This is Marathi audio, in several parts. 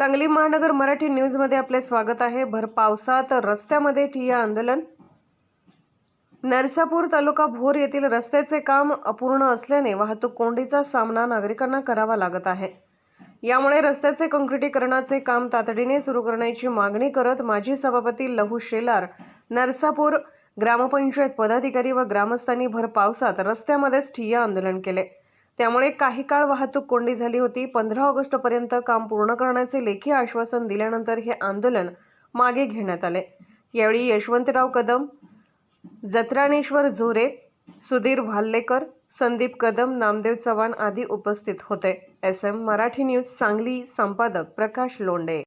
सांगली महानगर मराठी न्यूजमध्ये आपले स्वागत आहे. भर पावसात रस्त्यामध्ये ठिय्या आंदोलन. नरसापूर तालुका भोर येथील रस्त्याचे काम अपूर्ण असल्याने वाहतूक कोंडीचा सामना नागरिकांना करावा लागत आहे. यामुळे रस्त्याचे कंक्रिटीकरणाचे काम तातडीने सुरू करण्याची मागणी करत माजी सभापती लहू शेलार नरसापूर ग्रामपंचायत पदाधिकारी व ग्रामस्थांनी भर पावसात रस्त्यामध्येच ठिय्या आंदोलन केले. त्यामुळे काही काळ वाहतूक कोंडी झाली होती. पंधरा ऑगस्टपर्यंत काम पूर्ण करण्याचे लेखी आश्वासन दिल्यानंतर हे आंदोलन मागे घेण्यात आले. यावेळी यशवंतराव कदम जत्राणेश्वर झोरे सुधीर भाल्लेकर संदीप कदम नामदेव चव्हाण आदी उपस्थित होते. S M Marathi news Sangli संपादक प्रकाश लोंडे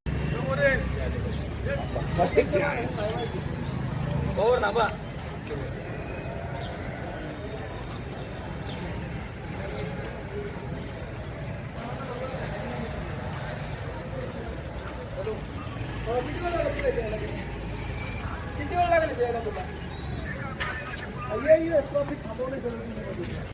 അയ്യോ എത്ര അമൗണ്ട് ചെലവ്